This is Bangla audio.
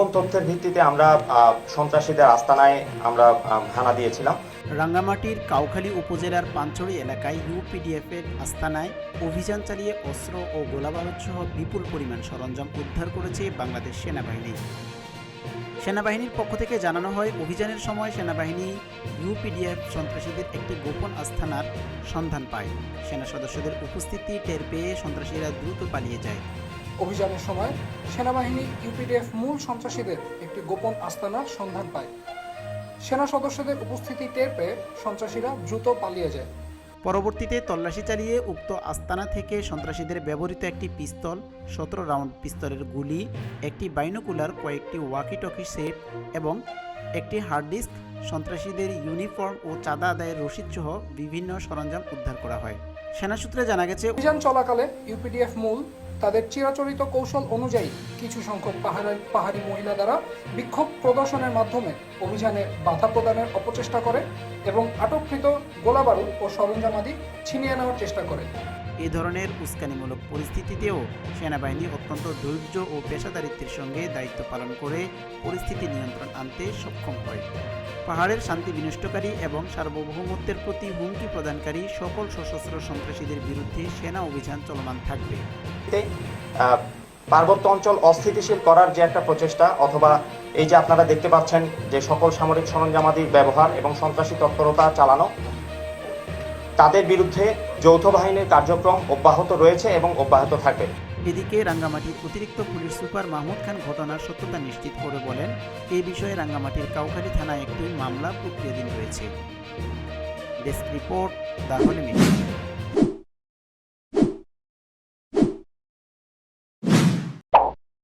গোপন তথ্যের ভিত্তিতে আমরা সন্ত্রাসীদের আস্তানায় আমরা হানা দিয়েছিলাম। রাঙ্গামাটির কাউখালী উপজেলার পাঞ্চড়ি এলাকায় ইউপিডিএফের আস্তানায় অভিযান চালিয়ে অস্ত্র ও গোলাবারুদ সহ বিপুল পরিমাণ সরঞ্জাম উদ্ধার করেছে বাংলাদেশ সেনাবাহিনী। সেনাবাহিনীর পক্ষ থেকে জানানো হয়, অভিযানের সময় সেনাবাহিনী ইউপিডিএফ সন্ত্রাসীদের একটি গোপন আস্থানার সন্ধান পায়। সেনা সদস্যদের উপস্থিতি টের পেয়ে সন্ত্রাসীরা দ্রুত পালিয়ে যায়। অভিযানের সময় সেনাবাহিনী ইউপিডিএফ মূল সন্ত্রাসীদের একটি গোপন আস্তানার সন্ধান পায়। সেনা সদস্যদের উপস্থিতি টের পেয়ে সন্ত্রাসীরা দ্রুত পালিয়ে যায়। পরবর্তীতে তল্লাশি চালিয়ে উক্ত আস্তানা থেকে সন্ত্রাসীদের ব্যবহৃত একটি পিস্তল সতেরো রাউন্ড পিস্তলের গুলি একটি বাইনোকুলার কয়েকটি ওয়াকি টকি সেট এবং একটি হার্ড ডিস্ক সন্ত্রাসীদের ইউনিফর্ম ও চাঁদা আদায়ের রসিদ সহ বিভিন্ন সরঞ্জাম উদ্ধার করা হয়। সেনা সূত্রে জানা গেছে অভিযান চলাকালে ইউপিডিএফ মূল তাদের চিরাচরিত কৌশল অনুযায়ী কিছু সংখ্যক পাহাড়ি পাহাড়ি মহিলা দ্বারা বিক্ষোভ প্রদর্শনের মাধ্যমে অভিযানে বাধা প্রদানের অপচেষ্টা করে এবং আটককৃত গোলাবারুদ ও সরঞ্জামাদি ছিনিয়ে নেওয়ার চেষ্টা করে। এ ধরনের উস্কানিমূলক পরিস্থিতিতেও সেনাবাহিনী অত্যন্ত ধৈর্য ও পেশাদারিত্বের সঙ্গে দায়িত্ব পালন করে পরিস্থিতি নিয়ন্ত্রণ আনতে সক্ষম হয়। পাহাড়ের শান্তি বিনষ্টকারী এবং সার্বভৌমত্বের প্রতি হুমকি প্রদানকারী সকল সশস্ত্র সন্ত্রাসীদের বিরুদ্ধে সেনা অভিযান চলমান থাকবে। পার্বত্য অঞ্চল অস্থিতিশীল করার যে একটা প্রচেষ্টা অথবা এই যে আপনারা দেখতে পাচ্ছেন যে সকল সামরিক সরঞ্জামাদির ব্যবহার এবং সন্ত্রাসী তৎপরতা চালানো, তাদের বিরুদ্ধে যৌথ বাহিনীর কার্যক্রম অব্যাহত রয়েছে এবং অব্যাহত থাকবে। এদিকে রাঙ্গামাটির অতিরিক্ত পুলিশ সুপার মাহমুদ খান ঘটনার সত্যতা নিশ্চিত করে বলেন, এ বিষয়ে রাঙ্গামাটির কাউখালী থানায় একটি মামলা প্রক্রিয়াধীন রয়েছে। Desk report the Holy Media